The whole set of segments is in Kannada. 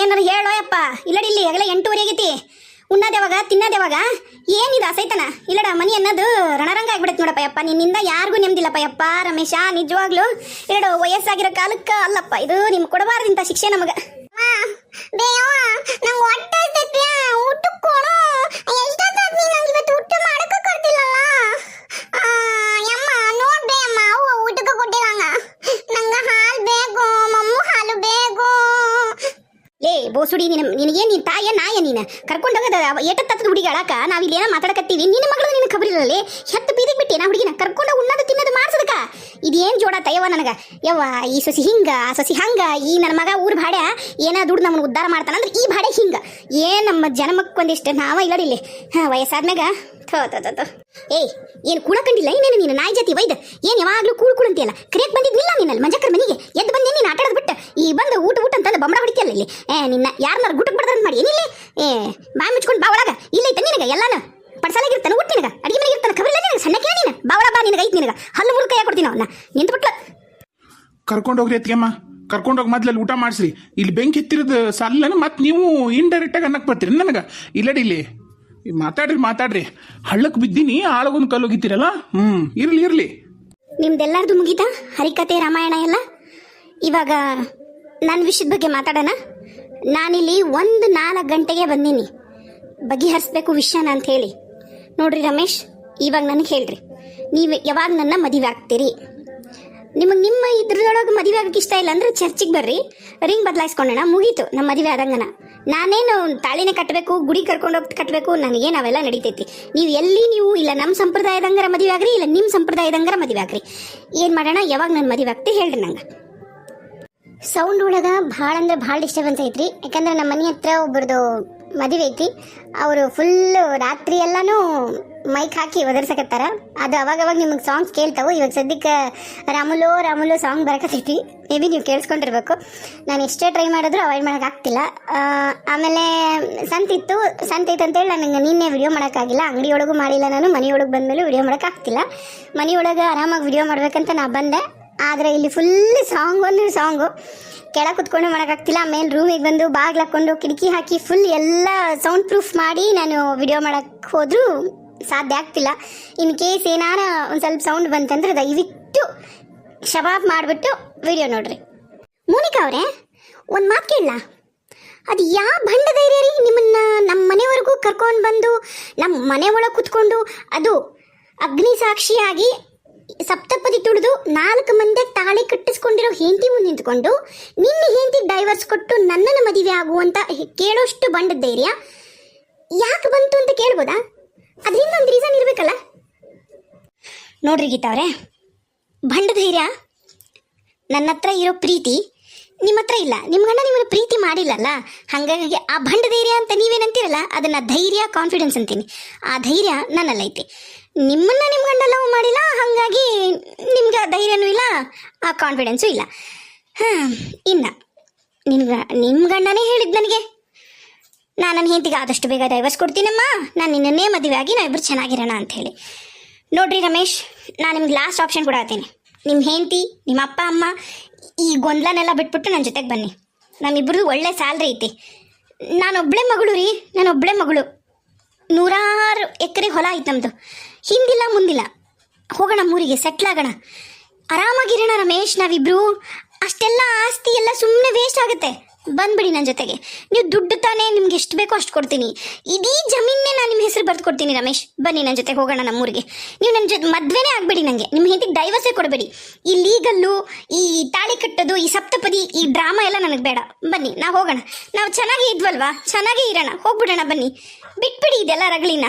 ಏನಾರ ಹೇಳೋ ಯಪ್ಪ. ಇಲ್ಲಡಿ ಇಲ್ಲಿ ಆಗಲೇ ಎಂಟೂವರೆ ಆಗೈತಿ. ಉಣ್ಣಾದೇವಾಗ ತಿನ್ನದೇವಾಗ ಏನಿದೆ ಅಸೈತನ? ಇಲ್ಲಡ, ಮನಿ ಅನ್ನೋದು ರಣರಂಗ ಆಗ್ಬಿಡೈತೆ ನೋಡಪ್ಪ ಯಪ್ಪ. ನಿನ್ನಿಂದ ಯಾರಿಗೂ ನೆಮ್ಮದಿಲ್ಲಪ್ಪ ಯಪ್ಪ. ರಮೇಶ, ನಿಜವಾಗ್ಲೂ. ಎರಡು ವಯಸ್ಸಾಗಿರೋ ಕಾಲಕ್ಕೆ ಅಲ್ಲಪ್ಪ. ಇದು ನಿಮ್ಗೆ ಕೊಡಬಾರ್ದಿಂತ ಶಿಕ್ಷೆ ನಮಗ ಬೇಯವ್ವ ನಂಗೆ ಹೊಟ್ಟೆ ಹಸ್ದೈತ್ರಿ ಊಟಕ್ಕೆ ಕೊಡು ಎಷ್ಟೊತ್ತಾದ್ನಿ ನಂಗೆ ಇವತ್ತು ಊಟ ಮಾಡಕ್ಕೆ ಕೊಡ್ತಿಲ್ಲಲ್ಲ ಯಮ್ಮ ನೋಡ್ಬೇ ಅಮ್ಮ ಅವ್ವ ಊಟಕ್ಕೆ ಕೊಟ್ಟಿಲ್ಲಂಗ ನಂಗೆ ಹಾಲು ಬೇಕು ಮಮ್ಮು ಹಾಲು ಬೇಕು ಲೇ ಬೋಸುಡಿ ನಿನ ನಿನಗೇನು ನೀನು ತಾಯ ನಾಯ ನೀನು? ಕರ್ಕೊಂಡೋಗದ ಏಟತ್ತದ ಹುಡುಗಿ ಅಳಕ ನಾವು ಇಲ್ಲಿ ಏನೋ ಮಾತಾಡಕತ್ತೀವಿ. ನಿನ್ನ ಮಗಳು ನಿನ್ನ ಖಬರಿಲ್ಲಲೇ ಹೆತ್ತು ಬೀದಿಗೆ ಬಿಟ್ಟೆ ನಾ ಹುಡುಗಿನ ಕರ್ಕೊಂಡು ಉಣ್ಣದ ತಿನ್ನೋದು ಮಾಡ್ಸದಕ ಇದೇನು ಜೋಡ ತಯವ ನನಗೆ? ಯವ್ವ, ಈ ಸೊಸಿ ಹಿಂಗ, ಆ ಸೊಸಿ ಹಂಗ, ಈ ನನ್ನ ಮಗ ಊರು ಭಾಡೆ ಏನ ದುಡ್ಡು ನಮ್ಮನ್ನು ಉದ್ಧಾರ ಮಾಡ್ತಾನಂದ್ರೆ ಈ ಭಾಡೆ ಹಿಂಗ. ಏನ್ ನಮ್ಮ ಜನ್ಮಕ್ಕೆ ಒಂದಿಷ್ಟು ನಾವ ಇಲ್ಲಡಿಲ್ಲಿ ಹಾಂ, ವಯಸ್ಸಾದ್ಮ್ಯಾಗ? ಥೋ ಥೋ ಥೋ. ಏಯ್, ಏನು ಕೂಳ ಕಂಡಿಲ್ಲ ಏನೇನು ನೀನು? ನಾಯಿ ಜಾತಿ ವೈದ್? ಏನು ಯಾವಾಗಲೂ ಕೂಳು ಕೂಳು ಬಂದಿದ್ನಿಲ್ಲ ನೀನಲ್ಲಿ? ಮಂಜಕ್ಕರ ಮನೆಗೆ ಎದ್ದು ಬಂದೆ ನೀನು ಆಟಾಡೋದು ಬಿಟ್ಟು? ಈ ಬಂದು ಊಟ ಬೊಂಬಡ ಹೊಡಿತಿಯಲ್ಲ ಇಲ್ಲಿ? ಏ ನಿನ್ನ ಯಾರನ್ನಾರು ಗುಟಕ್ ಬಿಡ್ದಂತ ಮಾಡಿ. ಏನಿಲ್ಲ ಏ ಬಾ ಮುಚ್ಕೊಂಡು ಬಾ ಒಳಗ. ಇಲ್ಲೈತೆ ನಿನಗೆ ಎಲ್ಲಾನು. ಪಡ್ಸಲಾಗಿರ್ತಾನೆ ಊಟ ನಿನಗೆ. ಅಡಿಗೆ ಮನೆಗೆ ಇರ್ತಾನೆ ಖಬರಿಲ್ಲ ನಿನಗೆ ಸಣ್ಣಕ್ಕೆ ನೀನು ಬಾವಳ ಬಾ ನಿನಗೆ ಐತಿ ನಿನಗೆ. ಹಲ್ಲು ಮುರುಕ ಕೈಯಾಗ ಕೊಡ್ತೀನಿ ಅವನ್ನ ನಿಂತ್ಬಿಟ್ಲ ಕರ್ಕೊಂಡೋಗ್ರಿ ಅತ್ತಿಗೆಮ್ಮ. ಕರ್ಕೊಂಡೋಗಿ ಮೊದ್ಲಲ್ಲಿ ಊಟ ಮಾಡಿಸ್ರಿ. ಇಲ್ಲಿ ಬೆಂಕಿ ಎತ್ತಿರೋದು ಸಲ್ಲನ ಮತ್ತೆ ನೀವು ಇಂಡೈರೆಕ್ಟಾಗಿ ಅನ್ನಕ್ಕೆ ಬರ್ತೀರಿ ನನಗೆ? ಇಲ್ಲಡಿ ಇಲ್ಲಿ. ಮಾತಾಡ್ರಿ ಮಾತಾಡ್ರಿ. ಹಳ್ಳಕ್ಕೆ ಬಿದ್ದೀನಿ ಆಳಗೊಂದು ಕಲ್ಲೋಗಿತ್ತೀರಲ್ಲ ಹ್ಞೂ ಇರಲಿ ಇರಲಿ. ನಿಮ್ದೆಲ್ಲಾರ್ದು ಮುಗೀತಾ? ಹರಿಕತೆ ರಾಮಾಯಣ ಎಲ್ಲ? ಇವಾಗ ನನ್ನ ವಿಷಯದ ಬಗ್ಗೆ ಮಾತಾಡೋಣ? ನಾನಿಲ್ಲಿ ಒಂದು ನಾಲ್ಕು ಗಂಟೆಗೆ ಬಂದೀನಿ. ಬಗೆಹರಿಸ್ಬೇಕು ವಿಷಯನ ಅಂತ ಹೇಳಿ. ನೋಡ್ರಿ ರಮೇಶ್, ಇವಾಗ ನನಗೆ ಹೇಳ್ರಿ. ನೀವು ಯಾವಾಗ ನನ್ನ ಮದುವೆ ಆಗ್ತೀರಿ? ನಿಮಗೆ ನಿಮ್ಮ ಇದ್ರದೊಳಗೆ ಮದುವೆ ಆಗಕ್ಕೆ ಇಷ್ಟ ಇಲ್ಲ ಅಂದ್ರೆ ಚರ್ಚಿಗೆ ಬರ್ರಿ. ರಿಂಗ್ ಬದಲಾಯಿಸ್ಕೊಂಡೋಣ, ಮುಗೀತು ನಮ್ಮ ಮದುವೆ ಆದಂಗನ. ನಾನೇನು ತಾಳಿನೇ ಕಟ್ಟಬೇಕು ಗುಡಿ ಕರ್ಕೊಂಡು ಹೋಗಿ ಕಟ್ಟಬೇಕು ನನಗೇನು ಅವೆಲ್ಲ ನಡೀತೈತಿ. ನೀವು ಎಲ್ಲಿ ನೀವು, ಇಲ್ಲ ನಮ್ಮ ಸಂಪ್ರದಾಯದಂಗರ ಮದುವೆ ಆಗ್ರಿ, ಇಲ್ಲ ನಿಮ್ಮ ಸಂಪ್ರದಾಯದಂಗರ ಮದುವೆ ಆಗ್ರಿ. ಏನು ಮಾಡೋಣ, ಯಾವಾಗ ನನ್ನ ಮದುವೆ ಆಗ್ತಿ ಹೇಳ್ರಿ ನಂಗೆ. ಸೌಂಡ್ ಒಳಗ ಭಾಳ ಅಂದ್ರೆ ಭಾಳ ಡಿಸ್ಟರ್ಬೆನ್ಸ್ ಐತ್ರಿ ಯಾಕಂದ್ರೆ ನಮ್ಮ ಮನೆ ಹತ್ರ ಒಬ್ಬರದು ಮದುವೆ ಐತಿ. ಅವರು ಫುಲ್ ರಾತ್ರಿ ಎಲ್ಲಾನು ಮೈಕ್ ಹಾಕಿ ಒದರ್ಸಕತ್ತಾರ. ಅದು ಅವಾಗ ಅವಾಗ ನಿಮಗೆ ಸಾಂಗ್ಸ್ ಕೇಳ್ತಾವು. ಇವಾಗ ಸದ್ಯಕ್ಕೆ ರಾಮುಲೋ ರಾಮುಲೋ ಸಾಂಗ್ ಬರಕತ್ತೈತಿ. ಮೇ ಬಿ ನೀವು ಕೇಳಿಸ್ಕೊಂಡಿರ್ಬೇಕು. ನಾನು ಎಷ್ಟೇ ಟ್ರೈ ಮಾಡಿದ್ರು ಅವಾಯ್ಡ್ ಮಾಡೋಕ್ಕಾಗ್ತಿಲ್ಲ ಆಮೇಲೆ ಸಂತಿತ್ತು ಸಂತೈತೆ ಅಂತೇಳಿ ನನಗೆ ನಿನ್ನೆ ವಿಡಿಯೋ ಮಾಡೋಕ್ಕಾಗಿಲ್ಲ ಅಂಗಡಿಯೊಳಗೂ ಮಾಡಿಲ್ಲ ನಾನು. ಮನೆಯೊಳಗೆ ಬಂದಮೇಲೆ ವಿಡಿಯೋ ಮಾಡೋಕ್ಕಾಗ್ತಿಲ್ಲ ಮನೆಯೊಳಗೆ ಆರಾಮಾಗಿ ವಿಡಿಯೋ ಮಾಡ್ಬೇಕಂತ ನಾ ಬಂದೆ. ಆದರೆ ಇಲ್ಲಿ ಫುಲ್ ಸಾಂಗ್ ಒಂದು ಸಾಂಗು ಕೆಳಗೆ ಕುತ್ಕೊಂಡು ಮಾಡೋಕ್ಕಾಗ್ತಿಲ್ಲ. ಆಮೇಲೆ ರೂಮಿಗೆ ಬಂದು ಬಾಗ್ಲು ಹಾಕ್ಕೊಂಡು ಕಿಟಕಿ ಹಾಕಿ ಫುಲ್ ಎಲ್ಲ ಸೌಂಡ್ ಪ್ರೂಫ್ ಮಾಡಿ ನಾನು ವಿಡಿಯೋ ಮಾಡೋಕ್ಕೆ ಹೋದರೂ ಸಾಧ್ಯ ಆಗ್ತಿಲ್ಲ. ಇನ್ ಕೇಸ್ ಏನಾರ ಒಂದು ಸ್ವಲ್ಪ ಸೌಂಡ್ ಬಂತಂದ್ರೆ ದಯವಿಟ್ಟು ಶಬಾಬ್ ಮಾಡಿಬಿಟ್ಟು ವಿಡಿಯೋ ನೋಡ್ರಿ. ಮೋನಿಕಾ ಅವರೇ, ಒಂದು ಮಾತು ಕೇಳಲ್ಲ ಅದು ಯಾವ ಭಂಡ ಧೈರ್ಯ ರೀ ನಿಮ್ಮನ್ನ ನಮ್ಮ ಮನೆವರೆಗೂ ಕರ್ಕೊಂಡು ಬಂದು ನಮ್ಮ ಮನೆ ಒಳಗೆ ಕುತ್ಕೊಂಡು ಅದು ಅಗ್ನಿ ಸಾಕ್ಷಿಯಾಗಿ ಸಪ್ತಪದಿ ತುಳಿದು ನಾಲ್ಕು ಮಂದಿ ತಾಳಿ ಕಟ್ಟಿಸ್ಕೊಂಡಿರೋ ಹೆಂಡತಿ ಮುಂದೆ ನಿಂತ್ಕೊಂಡು, ನಿನ್ನ ಹೆಂಡತಿ ಡೈವರ್ಸ್ ಕೊಟ್ಟು ನನ್ನನ್ನು ಮದುವೆ ಆಗುವಂತ ಕೇಳೋಷ್ಟು ಬಂಡ ಧೈರ್ಯ. ಯಾಕೆ ಬಂತು ಅಂತ ಕೇಳ್ಬೋದಾ? ಅದರಿಂದ ಒಂದು ರೀಸನ್ ಇರಬೇಕಲ್ಲ. ನೋಡ್ರಿ ಅವರೇ, ಬಂಡ ಧೈರ್ಯ, ನನ್ನ ಹತ್ರ ಇರೋ ಪ್ರೀತಿ, ನಿಮ್ಮ ಹತ್ರ ಇಲ್ಲ, ನಿಮ್ಮ ಗಂಡ ನಿಮ್ಮನ್ನು ಪ್ರೀತಿ ಮಾಡಿಲ್ಲಲ್ಲ? ಹಾಗಾಗಿ ಆ ಬಂಡ ಧೈರ್ಯ ಅಂತ ನೀವೇನಂತೀರಲ್ಲ, ಅದನ್ನು ಧೈರ್ಯ ಕಾನ್ಫಿಡೆನ್ಸ್ ಅಂತೀನಿ. ಆ ಧೈರ್ಯ ನನ್ನಲ್ಲೈತಿ. ನಿಮ್ಮನ್ನ ನಿಮ್ಮ ಗಂಡ ಲವ್ ಮಾಡಿಲ್ಲ, ಹಾಗಾಗಿ ನಿಮ್ಗೆ ಆ ಧೈರ್ಯನೂ ಇಲ್ಲ, ಆ ಕಾನ್ಫಿಡೆನ್ಸು ಇಲ್ಲ. ಹಾಂ, ಇನ್ನ ನಿಮ್ಗೆ ನಿಮ್ಮ ಗಂಡನೇ ಹೇಳಿದ್ ನನಗೆ. ನಾನು ನನ್ನ ಹೆಂಡತಿಗೆ ಆದಷ್ಟು ಬೇಗ ಡೈವರ್ಸ್ ಕೊಡ್ತೀನಮ್ಮ. ನಾನು ನಿನ್ನನ್ನೇ ಮದುವೆ ಆಗಿ ನಾವಿಬ್ಬರು ಚೆನ್ನಾಗಿರೋಣ ಅಂತ ಹೇಳಿ. ನೋಡ್ರಿ ರಮೇಶ್, ನಾನು ನಿಮ್ಗೆ ಲಾಸ್ಟ್ ಆಪ್ಷನ್ ಕೊಡತ್ತೀನಿ ನಿಮ್ಮ ಹೆಂಡತಿ ನಿಮ್ಮ ಅಪ್ಪ, ಅಮ್ಮ, ಈ ಗೊಂದಲನೆಲ್ಲ ಬಿಟ್ಬಿಟ್ಟು ನನ್ನ ಜೊತೆಗೆ ಬನ್ನಿ. ನಮ್ಮಿಬ್ಬರದು ಒಳ್ಳೆ ಸ್ಯಾಲ್ರಿ ಐತಿ. ನಾನೊಬ್ಬಳೇ ಮಗಳು ರೀ ನಾನೊಬ್ಬಳೇ ಮಗಳು. ನೂರಾರು ಎಕರೆ ಹೊಲ ಐತೆ ನಮ್ಮದು ಹಿಂದಿಲ್ಲ ಮುಂದಿಲ್ಲ. ಹೋಗೋಣ ಮೂರಿಗೆ ಸೆಟ್ಲ್ ಆಗೋಣ. ಆರಾಮಾಗಿರೋಣ ರಮೇಶ್, ನಾವಿಬ್ರು. ಅಷ್ಟೆಲ್ಲ ಆಸ್ತಿ ಎಲ್ಲ ಸುಮ್ಮನೆ ವೇಸ್ಟ್ ಆಗುತ್ತೆ. ಬಂದ್ಬಿಡಿ ನನ್ನ ಜೊತೆಗೆ. ನೀವು ದುಡ್ಡು ತಾನೇ ನಿಮ್ಗೆ ಎಷ್ಟು ಬೇಕೋ ಅಷ್ಟು ಕೊಡ್ತೀನಿ. ಇಡೀ ಜಮೀನೇ ನಾನು ನಿಮ್ಮ ಹೆಸರು ಬರೆದು ಕೊಡ್ತೀನಿ ರಮೇಶ್. ಬನ್ನಿ ನನ್ನ ಜೊತೆಗೆ ಹೋಗೋಣ ನಮ್ಮೂರಿಗೆ ನೀವು ನನ್ನ ಜೊತೆ ಮದುವೆನೇ ಆಗಬೇಡಿ ನನಗೆ ನಿಮ್ಮ ಹೆಂಡತಿಗೆ ಡೈವರ್ಸೇ ಕೊಡಬೇಡಿ. ಈ ಲೀಗಲ್ಲು ಈ ತಾಳಿ ಕಟ್ಟೋದು, ಈ ಸಪ್ತಪದಿ, ಈ ಡ್ರಾಮಾ ಎಲ್ಲ ನನಗೆ ಬೇಡ. ಬನ್ನಿ, ನಾವು ಹೋಗೋಣ. ನಾವು ಚೆನ್ನಾಗಿ ಇದ್ವಲ್ವಾ? ಚೆನ್ನಾಗೇ ಇರೋಣ. ಹೋಗ್ಬಿಡೋಣ ಬನ್ನಿ. ಬಿಟ್ಬಿಡಿ ಇದೆಲ್ಲ ರಗಳಿನ.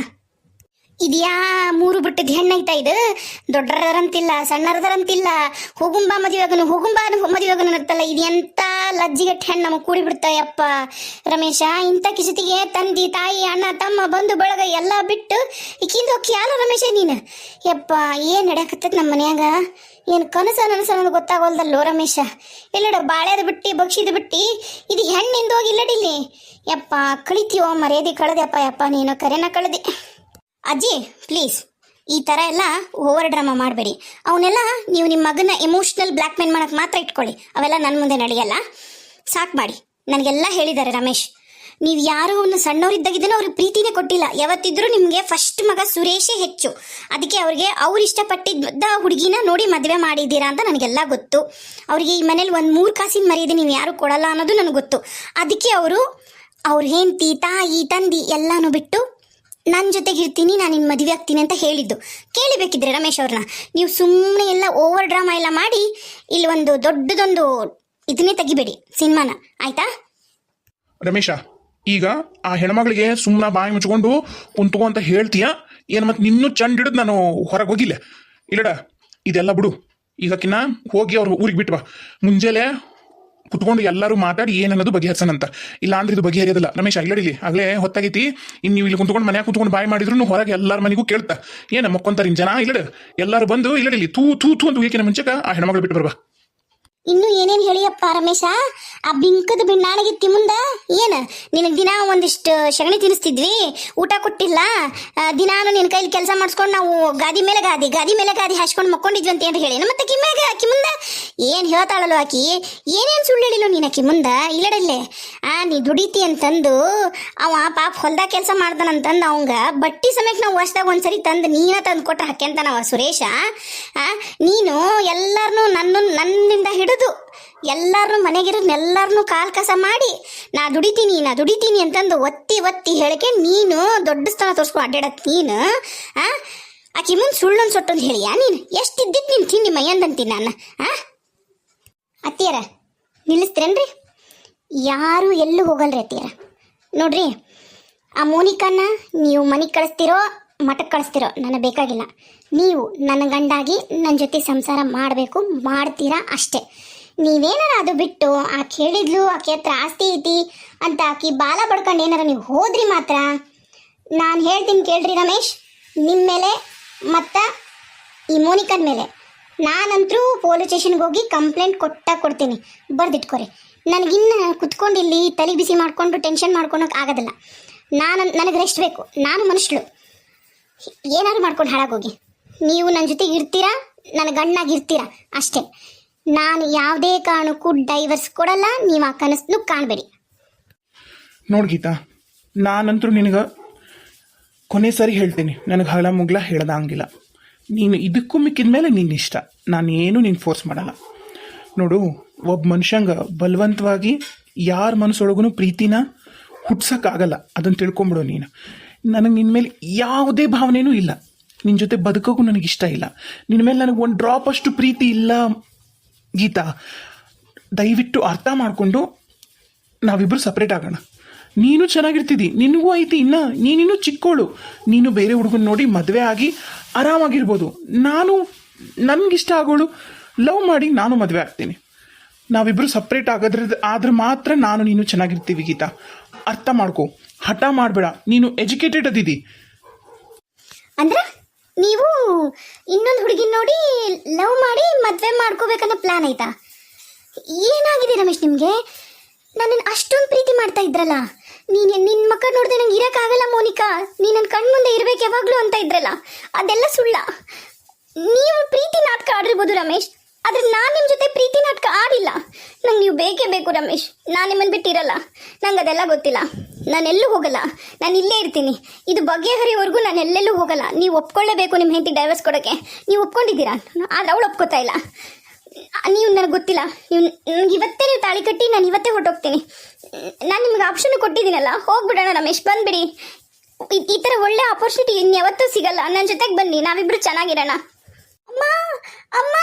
ಇದ್ಯಾ ಮೂರು ಬಿಟ್ಟದ ಹೆಣ್ಣೈತಾ ಇದು? ದೊಡ್ಡರದಂತಿಲ್ಲ ಸಣ್ಣರದರಂತಿಲ್ಲ ಹೋಗುಂಬ ಮದುವೆಗನು ಹೋಗುಂಬ ಮದುವೆಗನು ಇರ್ತಲ್ಲ ಇದು ಎಂತ ಲಜ್ಜಿಗಟ್ಟ ಹೆಣ್ಣು ನಮಗೆ ಕೂಡಿ ಬಿಡ್ತಾಯಪ್ಪ ರಮೇಶ, ಇಂಥ ಕಿಸತಿಗೆ ತಂದಿ, ತಾಯಿ, ಅಣ್ಣ, ತಮ್ಮ, ಬಂಧು, ಬಳಗ ಎಲ್ಲ ಬಿಟ್ಟು ಈಕಿಂದ ಹೋಗಿ ರಮೇಶ ನೀನು? ಯಪ್ಪ, ಏನು ನಡೆಯಕತ್ತದ ನಮ್ಮ ಮನ್ಯಾಗ? ಏನು ಕನಸ ನನಸ ನನಗೆ ಗೊತ್ತಾಗೋಲ್ದಲ್ಲೋ ರಮೇಶ? ಎಲ್ಲಡ ಬಾಳೆದ ಬಿಟ್ಟು ಬಕ್ಷಿದ ಬಿಟ್ಟು, ಇದು ಹೆಣ್ಣಿಂದ ಹೋಗಿ ಇಲ್ಲಡಿಲ್ಲಿ? ಯಪ್ಪ ಕಳಿತೀವೋ ಮರ್ಯಾದೆ ಕಳೆದೆಪ್ಪ ಯಪ್ಪ, ನೀನು ಕರೆನ ಕಳೆದೆ. ಅಜ್ಜಿ ಪ್ಲೀಸ್ ಈ ಥರ ಎಲ್ಲ ಓವರ್ ಡ್ರಾಮಾ ಮಾಡಬೇಡಿ. ಅವನ್ನೆಲ್ಲ ನೀವು ನಿಮ್ಮ ಮಗನ ಎಮೋಷ್ನಲ್ ಬ್ಲ್ಯಾಕ್ ಮೇಲ್ ಮಾಡಕ್ಕೆ ಮಾತ್ರ ಇಟ್ಕೊಳ್ಳಿ. ಅವೆಲ್ಲ ನನ್ನ ಮುಂದೆ ನಡೆಯಲ್ಲ. ಸಾಕು ಮಾಡಿ. ನನಗೆಲ್ಲ ಹೇಳಿದ್ದಾರೆ ರಮೇಶ್. ನೀವು ಯಾರು ಒಂದು ಸಣ್ಣವರಿದ್ದಾಗಿದ್ದೇನೋ ಅವ್ರಿಗೆ ಪ್ರೀತಿನೇ ಕೊಟ್ಟಿಲ್ಲ. ಯಾವತ್ತಿದ್ರೂ ನಿಮಗೆ ಫಸ್ಟ್ ಮಗ ಸುರೇಶೇ ಹೆಚ್ಚು. ಅದಕ್ಕೆ ಅವ್ರಿಗೆ ಅವ್ರು ಇಷ್ಟಪಟ್ಟಿದ್ದ ಹುಡುಗಿನ ನೋಡಿ ಮದುವೆ ಮಾಡಿದ್ದೀರಾ ಅಂತ ನನಗೆಲ್ಲ ಗೊತ್ತು. ಅವ್ರಿಗೆ ಈ ಮನೇಲಿ ಒಂದು ಮೂರು ಕಾಸಿನ ಮರ್ಯಾದೆ ನೀವು ಯಾರು ಕೊಡಲ್ಲ ಅನ್ನೋದು ನನಗೆ ಗೊತ್ತು. ಅದಕ್ಕೆ ಅವರು ಅವ್ರ ಹೆಂಡತಿ, ತಾಯಿ, ತಂದಿ ಎಲ್ಲಾನು ಬಿಟ್ಟು ನನ್ನ ಜೊತೆಗೆ ಇರ್ತೀನಿ, ನಾನು ನಿನ್ನ ಮದುವೆ ಆಗ್ತೀನಿ ಅಂತ ಹೇಳಿದ್ದು. ಕೇಳಿಬೇಕಿದ್ರೆ ರಮೇಶ್ ಅವ್ರನ್ನ ನೀವು ಸುಮ್ಮನೆ ಎಲ್ಲ ಓವರ್ ಡ್ರಾಮಾ ಎಲ್ಲ ಮಾಡಿ, ಇಲ್ಲಿ ಒಂದು ದೊಡ್ಡದೊಂದು ಇದನ್ನೇ ತೆಗಿಬೇಡಿ, ಸಿನಿಮಾನ. ಆಯ್ತಾ? ರಮೇಶ, ಈಗ ಆ ಹೆಣ್ಮಗಳಿಗೆ ಸುಮ್ಮನೆ ಬಾಯಿ ಮುಚ್ಕೊಂಡು ಕುಂತ್ಕೋ ಅಂತ ಹೇಳ್ತೀಯ? ಏನು ಮತ್ತೆ ನಿನ್ನೂ ಚಂಡ್ ಹಿಡಿದು ನಾನು ಹೊರಗೆ ಹೋಗಿಲ್ಲ. ಇಲ್ಲಡ, ಇದೆಲ್ಲ ಬಿಡು. ಈಗಕ್ಕಿನ್ನ ಹೋಗಿ ಅವ್ರ ಊರಿಗೆ ಬಿಟ್ವಾ ಮುಂಜಾನೆ ಕುತ್ಕೊಂಡು ಎಲ್ಲರೂ ಮಾತಾಡಿ ಏನನ್ನೋದು ಬಗೆಹರಿಸನಂತ. ಇಲ್ಲ ಅಂದ್ರೆ ಇದು ಬಗೆಹರಿಯೋದಿಲ್ಲ. ರಮೇಶ, ಇಲ್ಲಿ ಆಗ್ಲೇ ಹೊತ್ತಾಗೈತಿ. ಇನ್ನು ನೀವು ಇಲ್ಲಿ ಕುತ್ಕೊಂಡು ಮನ್ಯಾಗ ಕುತ್ಕೊಂಡು ಬಾಯಿ ಮಾಡಿದ್ರು ಹೊರಗೆ ಎಲ್ಲರ ಮನೆಗೂ ಕೇಳ್ತ. ಏನ ಮಕ್ಕೊಂತಾರ ಇನ್ ಜನ? ಇಲ್ಲಡ ಎಲ್ಲರೂ ಬಂದು ಇಲ್ಲಡಿಲಿ ತೂ ತೂ ತೂ ಅಂತ ಏಕಿನ ಮುಂಚೆಕ ಆ ಹೆಣ್ಮಗಳು ಬಿಟ್ಟು ಬರ್ಬಾ. ಇನ್ನು ಏನೇನು ಹೇಳಿಯಪ್ಪ ರಮೇಶ? ಆ ಬಿಂಕದ ಬಿಣ್ಣಾಣಗಿತ್ತಿ ಮುಂದ ಏನ? ನಿನಗೆ ದಿನ ಒಂದಿಷ್ಟು ಸಗಣಿ ತಿನ್ನಿಸ್ತಿದ್ವಿ? ಊಟ ಕೊಟ್ಟಿಲ್ಲ? ದಿನಾನು ನಿನ್ನ ಕೈಲಿ ಕೆಲಸ ಮಾಡಿಸ್ಕೊಂಡು ನಾವು ಗಾದಿ ಮೇಲೆ ಗಾದಿ ಗಾದಿ ಮೇಲೆ ಗಾದಿ ಹಾಸ್ಕೊಂಡು ಮಕ್ಕೊಂಡಿದ್ವಿ ಅಂತ ಏನು ಹೇಳಿ. ಮತ್ತೆ ಕಿಮ್ಯಾಗ ಆಕಿ ಮುಂದ ಏನು ಹೇಳ್ತಾಳಲ್ಲ ಆಕಿ? ಏನೇನು ಸುಳ್ಳು ಹೇಳಿಲ್ಲ ನೀನು ಆಕಿ ಮುಂದ? ಇಲ್ಲಡಲ್ಲೇ ಆ ನೀ ದುಡಿತಿ ಅಂತಂದು ಅವ ಪಾಪ ಹೊಲ್ದಾಗ ಕೆಲಸ ಮಾಡ್ತಾನಂತಂದು ಅವಂಗ ಬಟ್ಟಿ ಸಮಯಕ್ಕೆ ನಾವು ವರ್ಷದಾಗ ಒಂದ್ಸರಿ ತಂದು ನೀನ ತಂದು ಕೊಟ್ರೆ ಹಾಕ್ಯಂತಾನವ ಸುರೇಶ ಆ, ನೀನು ಎಲ್ಲರನ್ನೂ ನನ್ನ ನನ್ನಿಂದ ಹಿಡಿದು ಎಲ್ಲರನ್ನೂ ಮನೆಗಿರೋದು ಎಲ್ಲರನ್ನೂ ಕಾಲ್ ಕಸ ಮಾಡಿ, ನಾ ದುಡಿತೀನಿ ನಾ ದುಡಿತೀನಿ ಅಂತಂದು ಒತ್ತಿ ಒತ್ತಿ ಹೇಳಕ್ಕೆ ನೀನು ದೊಡ್ಡ ಸ್ಥಾನ ತೋರಿಸ್ಕೊಂಡು ಅಡ್ಡಾಡತ್ ನೀನು, ಆ? ಆಕಿ ಮುಂದೆ ಸುಳ್ಳೊಂದು ಸೊಟ್ಟೊಂದು ಹೇಳಿಯಾ ನೀನು? ಎಷ್ಟಿದ್ದಿತ್ತು ನೀನು ತಿನ್ನಿ ಮೈಯಂದಂತೀನಿ ನಾನು, ಆ? ಅತ್ತಿಯರ, ನಿಲ್ಲಿಸ್ತೀರೇನ್ರಿ? ಯಾರು ಎಲ್ಲೂ ಹೋಗಲ್ರಿ ಅತ್ತಿಯರ. ನೋಡ್ರಿ, ಆ ಮೋನಿಕನ್ನ ನೀವು ಮನೆಗೆ ಕಳಿಸ್ತಿರೋ ಮಠಕ್ಕೆ ಕಳಿಸ್ತಿರೋ, ನನಗೆ ಬೇಕಾಗಿಲ್ಲ. ನೀವು ನನ್ನ ಗಂಡಾಗಿ ನನ್ನ ಜೊತೆ ಸಂಸಾರ ಮಾಡಬೇಕು, ಮಾಡ್ತೀರಾ ಅಷ್ಟೇ. ನೀವೇನಾರ ಅದು ಬಿಟ್ಟು ಆಕೆ ಹೇಳಿದ್ಲು ಆಕೆ ಹತ್ರ ಆಸ್ತಿ ಐತಿ ಅಂತ ಆಕಿ ಬಾಲ ಬಡ್ಕೊಂಡು ಏನಾರ ನೀವು ಹೋದ್ರಿ ಮಾತ್ರ. ನಾನು ಹೇಳ್ತೀನಿ ಕೇಳ್ರಿ ರಮೇಶ್ ನಿಮ್ಮ ಮೇಲೆ ಮತ್ತು ಈ ಮೋನಿಕನ್ ಮೇಲೆ. ನಾನಂತರೂ ಪೊಲೀಸ್ ಸ್ಟೇಷನ್ಗೆ ಹೋಗಿ ಕಂಪ್ಲೇಂಟ್ ಕೊಟ್ಟ ಕೊಡ್ತೀನಿ. ಬರ್ದಿಟ್ಕೊರಿ. ನನಗಿನ್ನ ಕುತ್ಕೊಂಡು ಇಲ್ಲಿ ತಲೆ ಬಿಸಿ ಮಾಡಿಕೊಂಡು ಟೆನ್ಷನ್ ಮಾಡ್ಕೊಳಕ್ಕೆ ಆಗೋದಿಲ್ಲ. ನಾನು, ನನಗೆ ರೆಸ್ಟ್ ಬೇಕು. ನಾನು ಮನುಷ್ಯಳು. ಏನಾದ್ರು ಮಾಡ್ಕೊಂಡು ಹಾಳಾಗೋಗಿ. ನೀವು ನನ್ನ ಜೊತೆಗೆ ಇರ್ತೀರಾ? ನನ್ನ ಗಣ್ಣಾಗಿ ಇರ್ತೀರಾ? ಅಷ್ಟೇ. ನಾನು ಯಾವುದೇ ಕಾರಣಕ್ಕೂ ಡೈವರ್ಸ್ ಕೊಡಲ್ಲ, ನೀವು ಆ ಕನಸನ್ನು ಕಾಣಬೇಡಿ. ನೋಡ್ ಗೀತಾ, ನಾನಂತರೂ ನಿನಗೆ ಕೊನೆ ಸರಿ ಹೇಳ್ತೀನಿ. ನನಗೆ ಹಳ ಮುಗ್ಲ ಹೇಳ್ದಂಗಿಲ್ಲ ನೀನು ಇದಕ್ಕೂ ಮಿಕ್ಕಿದ ಮೇಲೆ ನಿನ್ನ ಇಷ್ಟ. ನಾನು ಏನು ನೀನು ಫೋರ್ಸ್ ಮಾಡಲ್ಲ. ನೋಡು, ಒಬ್ಬ ಮನುಷ್ಯಂಗೆ ಬಲವಂತವಾಗಿ ಯಾರ ಮನಸ್ಸೊಳಗೂ ಪ್ರೀತಿನ ಹುಟ್ಸೋಕ್ಕಾಗಲ್ಲ ಅದನ್ನು ತಿಳ್ಕೊಂಬಿಡು ನೀನು. ನನಗೆ ನಿನ್ನ ಮೇಲೆ ಯಾವುದೇ ಭಾವನೆಯೂ ಇಲ್ಲ. ನಿನ್ನ ಜೊತೆ ಬದುಕೋಕ್ಕೂ ಇಷ್ಟ ಇಲ್ಲ. ನಿನ್ನ ಮೇಲೆ ನನಗೆ ಒಂದು ಡ್ರಾಪ್ ಅಷ್ಟು ಪ್ರೀತಿ ಇಲ್ಲ ಗೀತಾ, ದಯವಿಟ್ಟು ಅರ್ಥ ಮಾಡಿಕೊಂಡು ನಾವಿಬ್ಬರು ಸಪ್ರೇಟ್ ಆಗೋಣ. ನೀನು ಚೆನ್ನಾಗಿರ್ತಿದ್ದಿ ನಿನಗೂ ಐತಿ, ಇನ್ನ ನೀನಿನ್ನೂ ಚಿಕ್ಕೋಳು. ನೀನು ಬೇರೆ ಹುಡುಗನ ನೋಡಿ ಮದುವೆ ಆಗಿ ಆರಾಮಾಗಿರ್ಬೋದು. ನಾನು ನನಗಿಷ್ಟ ಆಗೋಳು ಲವ್ ಮಾಡಿ ನಾನು ಮದುವೆ ಆಗ್ತೀನಿ. ನಾವಿಬ್ಬರು ಸಪ್ರೇಟ್ ಆಗೋದ್ರ, ಆದ್ರೆ ಮಾತ್ರ ನಾನು ನೀನು ಚೆನ್ನಾಗಿರ್ತೀವಿ ಗೀತಾ. ಅರ್ಥ ಮಾಡ್ಕೊ, ಹಠ ಮಾಡಬೇಡ, ನೀನು ಎಜುಕೇಟೆಡ್ ಅದಿದಿ. ಅಂದ್ರೆ? ನೀವು ಇನ್ನೊಂದು ಹುಡುಗಿ ನೋಡಿ ಲವ್ ಮಾಡಿ ಮದುವೆ ಮಾಡ್ಕೋಬೇಕನ್ನೋ ಪ್ಲಾನ್ ಆಯ್ತಾ? ಏನಾಗಿದೆ ರಮೇಶ್ ನಿಮಗೆ? ನನ್ನನ್ನು ಅಷ್ಟೊಂದು ಪ್ರೀತಿ ಮಾಡ್ತಾ ಇದ್ರಲ್ಲ. ನೀನು ನಿನ್ನ ಮಕ್ಕಳು ನೋಡಿದ್ರೆ ನಂಗೆ ಇರೋಕ್ಕಾಗಲ್ಲ ಮೋನಿಕಾ. ನೀನು ನನ್ನ ಕಣ್ಮುಂದೆ ಇರಬೇಕು ಯಾವಾಗಲೂ ಅಂತ ಇದ್ರಲ್ಲ. ಅದೆಲ್ಲ ಸುಳ್ಳ. ನೀವು ಪ್ರೀತಿ ನಾಟಕ ಆಡಿರ್ಬೋದು ರಮೇಶ್. ಆದರೆ ನಾನು ನಿಮ್ಮ ಜೊತೆ ಪ್ರೀತಿ ನಾಟಕ ಆಡಿಲ್ಲ. ನಂಗೆ ನೀವು ಬೇಕೇ ಬೇಕು ರಮೇಶ್. ನಾನು ನಿಮ್ಮನ್ನು ಬಿಟ್ಟಿರಲ್ಲ. ನಂಗೆ ಅದೆಲ್ಲ ಗೊತ್ತಿಲ್ಲ. ನಾನು ಎಲ್ಲೂ ಹೋಗಲ್ಲ. ನಾನು ಇಲ್ಲೇ ಇರ್ತೀನಿ. ಇದು ಬಗೆಹರಿವರೆಗೂ ನಾನು ಎಲ್ಲೆಲ್ಲೂ ಹೋಗಲ್ಲ. ನೀವು ಒಪ್ಕೊಳ್ಳೇಬೇಕು ನಿಮ್ಮ ಹೆಂಡತಿ ಡೈವರ್ಸ್ ಕೊಡೋಕ್ಕೆ. ನೀವು ಒಪ್ಕೊಂಡಿದ್ದೀರಾ? ಆದರೆ ಅವಳು ಒಪ್ಕೋತಾ ಇಲ್ಲ. ನೀವು ನನಗೆ ಗೊತ್ತಿಲ್ಲ. ನೀವು ನನಗೆ ಇವತ್ತೇ ನೀವು ತಾಳಿ ಕಟ್ಟಿ ನಾನು ಇವತ್ತೇ ಹೊರಟೋಗ್ತೀನಿ. ನಾನು ನಿಮ್ಗೆ ಆಪ್ಷನ್ ಕೊಟ್ಟಿದ್ದೀನಲ್ಲ, ಹೋಗ್ಬಿಡೋಣ ರಮೇಶ್, ಬಂದ್ಬಿಡಿ. ಈ- ಥರ ಒಳ್ಳೆ ಆಪರ್ಚುನಿಟಿ ಇನ್ಯಾವತ್ತೂ ಸಿಗಲ್ಲ. ನನ್ನ ಜೊತೆಗೆ ಬನ್ನಿ, ನಾವಿಬ್ರು ಚೆನ್ನಾಗಿರೋಣ. ಅಮ್ಮ! ಅಮ್ಮ!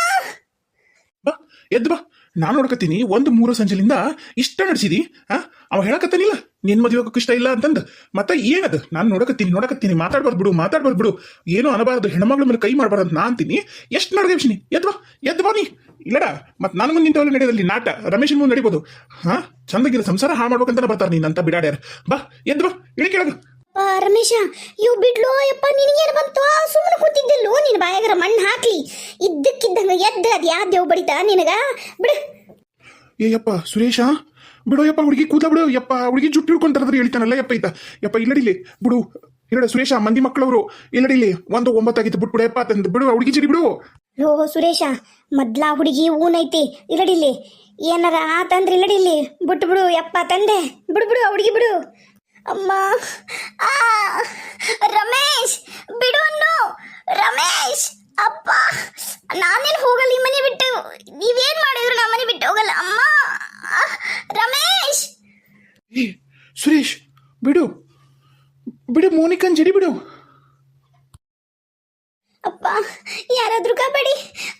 ಬಾ, ಎದ್ದು ಬಾ. ನಾನು ನೋಡ್ಕೋತೀನಿ ಒಂದು ಮೂರು ಸಂಜೆಲಿಂದ ಇಷ್ಟ ನಡೆಸಿದಿ, ಆ? ಅವ ಹೇಳಕತ್ತಾನಿಲ್ಲ ನಿನ್ ಮದುವೆ ಹೋಗಕ್ಕೆ ಇಷ್ಟ ಇಲ್ಲ ಅಂತಂದು. ಮತ್ತೆ ಏನದು? ನಾನು ನೋಡಕತ್ತೀನಿ ನೋಡಕತ್ತೀನಿ. ಮಾತಾಡ್ಬಾರ್ದು ಬಿಡು ಮಾತಾಡ್ಬಾರ್ದು ಬಿಡು. ಏನು ಅನಬಾರ್ದು. ಹೆಣ್ಮಗಳ ಮೇಲೆ ಕೈ ಮಾಡಬಾರ್ದು ಅಂತ ನಾ ಅಂತೀನಿ. ಎಷ್ಟು ಎದ್ದು ಎದ್ವಾ ಎದ್ದು ಬಾ ನೀ. ಇಲ್ಲಡ ಮತ್ತೆ ನಾನು ಮುಂದೆ ನಿಂತವಲ್ಲ ನಡೆಯೋದಲ್ಲಿ ನಾಟ ರಮೇಶನ್ ಮುಂದೆ ನಡಿಬೋದು. ಹಾ? ಚಂದಗಿರ ಸಂಸಾರ ಹಾಳು ಮಾಡ್ಬೇಕಂತ ಬರ್ತಾರೆ ಅಂತ ಬಿಡಾಡ್ಯಾರ. ಬಾ ಎದ್ವಾ ಬಾ ಇಳಿ ಕೆಳಗೆ. ರಮೇಶ ಇವ್ ಬಿಡ್ಲೋ ಯಪ್ಪ ನಿನಗೇನು ಬಂತು? ಸುಮ್ಮನೆ ಕೂತಿದ್ದೆಲ್ಲೋ ನಿನ್ನ ಬಾಯಾಗರ ಮಣ್ಣು ಹಾಕ್ಲಿ. ಇದ್ದಕ್ಕಿದ್ದಂಗೆ ಎದ್ದ ಅದು ಯಾವ ದೇವ್ ಬಡಿತ ನಿನಗ? ಬಿಡು. ಏಯಪ್ಪ ಯಪ್ಪ ಸುರೇಶ ಬಿಡು, ಯಪ್ಪ, ಹುಡುಗಿ ಕೂದ ಬಿಡು, ಯಪ್ಪ, ಹುಡುಗಿ ಜುಟ್ಟು ಹಿಡ್ಕೊಂತಾರದ್ರೆ ಹೇಳ್ತಾನಲ್ಲ, ಯಪ್ಪ ಈತ. ಯಪ್ಪ ಇಲ್ಲಡಿಲಿ ಬಿಡು. ಇಲ್ಲಡ ಸುರೇಶ, ಮಂದಿ ಮಕ್ಕಳವರು ಇಲ್ಲಡಿ ಇಲ್ಲಿ ಒಂದು ಒಂಬತ್ತಾಗಿತ್ತು ಬಿಟ್ಬಿಡು, ಯಪ್ಪ, ತಂದು, ಬಿಡು ಹುಡುಗಿ ಚಿರಿ ಬಿಡು. ಲೋ, ಸುರೇಶ, ಮೊದ್ಲ ಹುಡುಗಿ ಊನೈತಿ ಇಲ್ಲಡಿಲ್ಲಿ ಏನಾರ ಆತಂದ್ರೆ ಇಲ್ಲಡಿಲಿ ಬಿಟ್ಟು ಬಿಡು ಯಪ್ಪ, ತಂದೆ. ಬಿಡು ಬಿಡು ಹುಡುಗಿ ಬಿಡು. ಅಮ್ಮ, ಆ, ರಮೇಶ್, ಬಿಡು ರಮೇಶ್ ಅಪ್ಪ ನಾನೇನು ಹೋಗಲ್ಲ ಈ ಮನೆ ಬಿಟ್ಟು ನೀವೇನ್ ಮಾಡಿದ್ರು ನಮ್ಮ ಮನೆ ಬಿಟ್ಟು ಹೋಗಲ್ಲ. ಅಮ್ಮ ರಮೇಶ್! ಸುರೇಶ್ ಬಿಡು. ಬಿಡು ಮೋನಿಕನ್ ಜಡಿ ಬಿಡು. ಅಪ್ಪ ಯಾರಾದ್ರೂ ಕಬಡಿ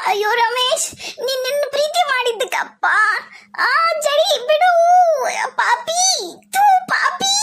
ಅಯ್ಯೋ ರಮೇಶ್ ನಿನ್ನನ್ನು ಪ್ರೀತಿ ಮಾಡಿದ್ದಕ್ಕಪ್ಪ ಆ ಜಡಿ ಬಿಡು. ಪಾಪಿ. ತೂ ಪಾಪಿ.